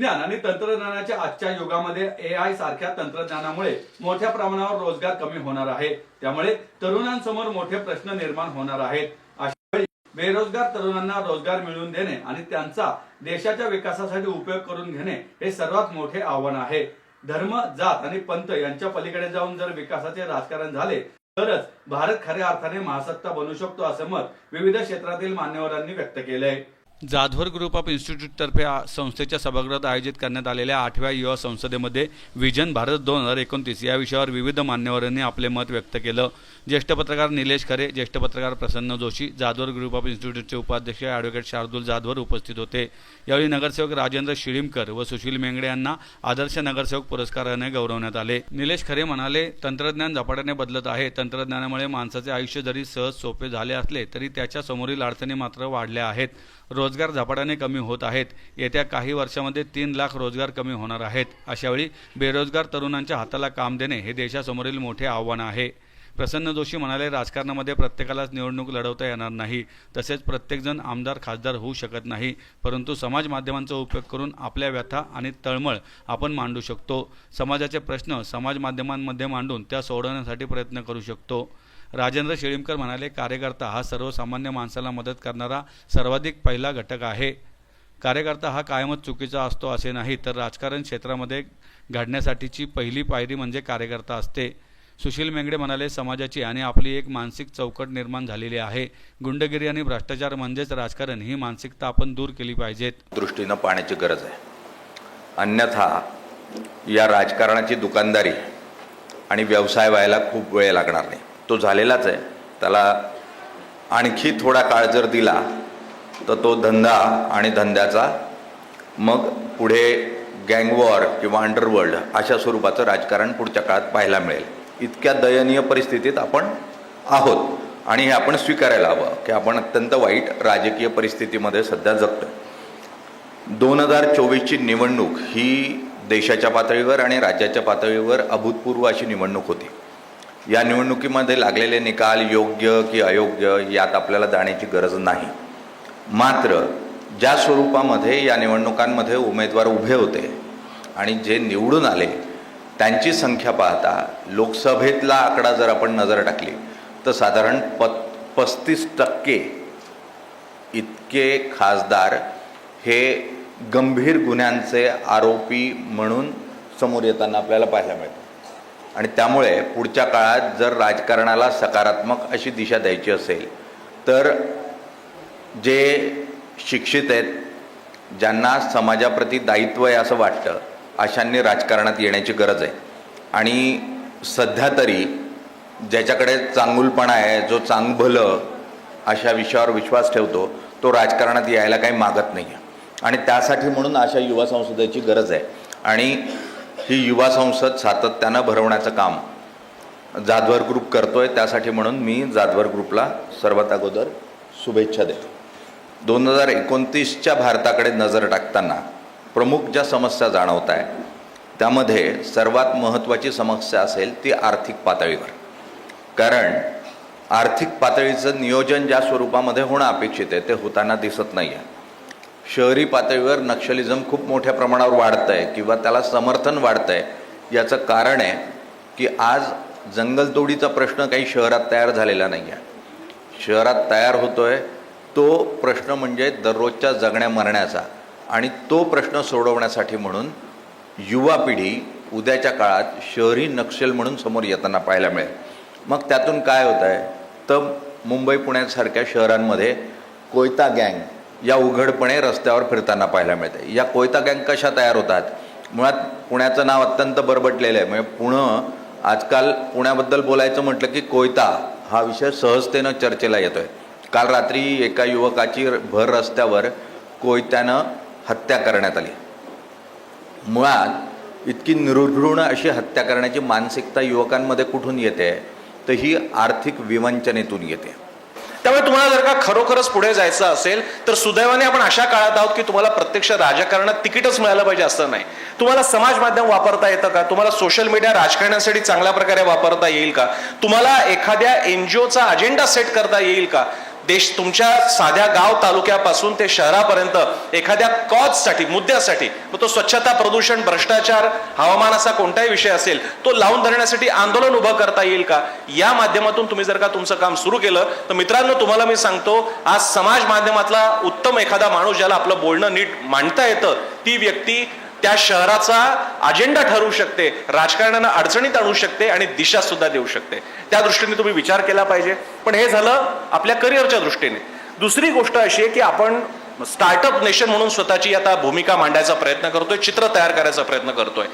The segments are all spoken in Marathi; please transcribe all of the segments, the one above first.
विज्ञान आणि तंत्रज्ञानाच्या आजच्या युगामध्ये ए आय सारख्या तंत्रज्ञानामुळे मोठ्या प्रमाणावर रोजगार कमी होणार आहे. त्यामुळे तरुणांसमोर मोठे प्रश्न निर्माण होणार आहेत. अशा वेळी बेरोजगार तरुणांना रोजगार मिळवून देणे आणि त्यांचा देशाच्या विकासासाठी उपयोग करून घेणे हे सर्वात मोठे आव्हान आहे. धर्म जात आणि पंत यांच्या पलीकडे जाऊन जर विकासाचे राजकारण झाले तरच भारत खऱ्या अर्थाने महासत्ता बनू शकतो असं मत विविध क्षेत्रातील मान्यवरांनी व्यक्त केलंय. जाधवर ग्रुप ऑफ इन्स्टिट्यूटतर्फे संस्थेच्या सभागृहात आयोजित करण्यात आलेल्या आठव्या युवा संसदेमध्ये विजन भारत दोन हजार एकोणतीस या विषयावर विविध मान्यवरांनी आपले मत व्यक्त केलं. ज्येष्ठ पत्रकार निलेश खरे ज्येष्ठ पत्रकार प्रसन्न जोशी जाधवर ग्रुप ऑफ इन्स्टिट्यूटचे उपाध्यक्ष ॲडव्होकेट शार्दूल जाधवर उपस्थित होते. यावेळी नगरसेवक राजेंद्र शिळीमकर व सुशील मेंगडे यांना आदर्श नगरसेवक पुरस्काराने गौरवण्यात आले. निलेश खरे म्हणाले तंत्रज्ञान झपाट्याने बदलत आहे. तंत्रज्ञानामुळे माणसाचे आयुष्य जरी सहज सोपे झाले असले तरी त्याच्या समोरील अडचणी मात्र वाढल्या आहेत. रोज रोजगार झपाट्याने कमी होत आहेत. येत्या काही वर्षामध्ये तीन लाख रोजगार कमी होणार आहेत. अशावेळी बेरोजगार तरुणांच्या हाताला काम देणे हे देशासमोरील मोठे आव्हान आहे. प्रसन्न जोशी म्हणाले राजकारणामध्ये प्रत्येकालाच निवडणूक लढवता येणार नाही. तसेच प्रत्येकजण आमदार खासदार होऊ शकत नाही. परंतु समाज माध्यमांचा उपयोग करून आपल्या व्यथा आणि तळमळ आपण मांडू शकतो. समाजाचे प्रश्न समाज माध्यमांमध्ये मांडून त्या सोडवण्यासाठी प्रयत्न करू शकतो. राजेंद्र शेळीमकर म्हणाले कार्यकर्ता हा सर्वसामान्य माणसाला मदत करणारा सर्वाधिक पहिला घटक आहे. कार्यकर्ता हा कायमच चुकीचा असतो असे नाही तर राजकारण क्षेत्रामध्ये घडण्यासाठीची पहिली पायरी म्हणजे कार्यकर्ता असते. सुशील मेंगडे म्हणाले समाजाची आणि आपली एक मानसिक चौकट निर्माण झालेली आहे. गुंडगिरी आणि भ्रष्टाचार म्हणजेच राजकारण ही मानसिकता आपण दूर केली पाहिजेत. दृष्टीनं पाण्याची गरज आहे. अन्यथा या राजकारणाची दुकानदारी आणि व्यवसाय व्हायला खूप वेळ लागणार नाही. तो झालेलाच आहे. त्याला आणखी थोडा काळ जर दिला तर तो धंदा आणि धंद्याचा मग पुढे गँगवॉर किंवा अंडरवर्ल्ड अशा स्वरूपाचं राजकारण पुढच्या काळात पाहायला मिळेल. इतक्या दयनीय परिस्थितीत आपण आहोत आणि हे आपण स्वीकारायला हवं की आपण अत्यंत वाईट राजकीय परिस्थितीमध्ये सध्या जगतो दोन हजार चोवीसची निवडणूक ही देशाच्या पातळीवर आणि राज्याच्या पातळीवर अभूतपूर्व अशी निवडणूक होती. या निवडणुकीमध्ये लागलेले निकाल योग्य की अयोग्य यात आपल्याला जाण्याची गरज नाही. मात्र ज्या स्वरूपामध्ये या निवडणुकांमध्ये उमेदवार उभे होते आणि जे निवडून आले त्यांची संख्या पाहता लोकसभेतला आकडा जर आपण नजर टाकली तर साधारण प पस्तीस टक्के इतके खासदार हे गंभीर गुन्ह्यांचे आरोपी म्हणून समोर येताना आपल्याला पाहायला मिळतं. आणि त्यामुळे पुढच्या काळात जर राजकारणाला सकारात्मक अशी दिशा द्यायची असेल तर जे शिक्षित आहेत ज्यांना समाजाप्रती दायित्व आहे असं वाटतं अशांनी राजकारणात येण्याची गरज आहे. आणि सध्या तरी ज्याच्याकडे चांगुलपणा आहे जो चांगभलं अशा विषयावर विश्वास ठेवतो तो राजकारणात यायला काही मागत नाही आहे आणि त्यासाठी म्हणून अशा युवा संसदेची गरज आहे. आणि ही युवा संसद सातत्यानं भरवण्याचं काम जाधवर ग्रुप करतोय त्यासाठी म्हणून मी जाधवर ग्रुपला सर्वात अगोदर शुभेच्छा देतो. दोन हजार एकोणतीसच्या भारताकडे नजर टाकताना प्रमुख ज्या समस्या जाणवत आहे त्यामध्ये सर्वात महत्त्वाची समस्या असेल ती आर्थिक पातळीवर. कारण आर्थिक पातळीचं नियोजन ज्या स्वरूपामध्ये होणं अपेक्षित आहे ते होताना दिसत नाही आहे शहरी पातळीवर नक्षलिझम खूप मोठ्या प्रमाणावर वाढतं आहे किंवा त्याला समर्थन वाढतं आहे याचं कारण आहे की आज जंगलतोडीचा प्रश्न काही शहरात तयार झालेला नाही आहे शहरात तयार होतो आहे तो प्रश्न म्हणजे दररोजच्या जगण्या मरण्याचा. आणि तो प्रश्न सोडवण्यासाठी म्हणून युवा पिढी उद्याच्या काळात शहरी नक्षल म्हणून समोर येताना पाहायला मिळेल. मग त्यातून काय होत आहे तर मुंबई पुण्यासारख्या शहरांमध्ये कोयता गँग या उघडपणे रस्त्यावर फिरताना पाहायला मिळते या कोयता गँग कशा तयार होतात? मुळात पुण्याचं नाव अत्यंत बरबटलेलं आहे. म्हणजे पुणं आजकाल पुण्याबद्दल बोलायचं म्हटलं की कोयता हा विषय सहजतेनं चर्चेला येतो आहे काल रात्री एका युवकाची भर रस्त्यावर कोयत्यानं हत्या करण्यात आली. मुळात इतकी निर्घृण अशी हत्या करण्याची मानसिकता युवकांमध्ये कुठून येते? तर ही आर्थिक विवंचनेतून येते. त्यामुळे तुम्हाला जर का खरोखरच पुढे जायचं असेल तर सुदैवाने आपण अशा काळात आहोत की तुम्हाला प्रत्यक्ष राजकारणात तिकीटच मिळालं पाहिजे असं नाही. तुम्हाला समाज माध्यम वापरता येतं का? तुम्हाला सोशल मीडिया राजकारणासाठी चांगल्या प्रकारे वापरता येईल का? तुम्हाला एखाद्या एनजीओचा अजेंडा सेट करता येईल का? देश तुमच्या साध्या गाव तालुक्यापासून ते शहरापर्यंत एखाद्या कॉजसाठी मुद्द्यासाठी मग तो स्वच्छता प्रदूषण भ्रष्टाचार हवामान असा कोणताही विषय असेल तो लावून धरण्यासाठी आंदोलन उभं करता येईल का? या माध्यमातून तुम्ही जर का तुमचं काम सुरू केलं तर मित्रांनो तुम्हाला मी सांगतो आज समाज माध्यमातला उत्तम एखादा माणूस ज्याला आपलं बोलणं नीट मांडता येतं ती व्यक्ती त्या शहराचा अजेंडा ठरवू शकते राजकारणानं अडचणीत आणू शकते आणि दिशा सुद्धा देऊ शकते. त्या दृष्टीने तुम्ही विचार केला पाहिजे. पण हे झालं आपल्या करिअरच्या दृष्टीने. दुसरी गोष्ट अशी आहे की आपण स्टार्टअप नेशन म्हणून स्वतःची आता भूमिका मांडायचा प्रयत्न करतोय चित्र तयार करायचा प्रयत्न करतोय.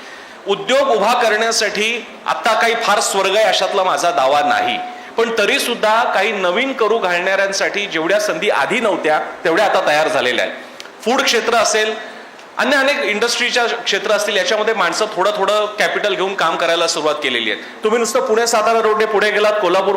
उद्योग उभा करण्यासाठी आता काही फार स्वर्ग आहे अशातला माझा दावा नाही. पण तरी सुद्धा काही नवीन करू घालणाऱ्यांसाठी जेवढ्या संधी आधी नव्हत्या तेवढ्या आता तयार झालेल्या आहेत. फूड क्षेत्र असेल अन्य अनेक इंडस्ट्रीच्या क्षेत्र असतील याच्यामध्ये माणसं थोडं थोडं कॅपिटल घेऊन काम करायला सुरुवात केलेली आहे तुम्ही नुसतं पुणे सातारा रोडने पुढे गेलात कोल्हापूर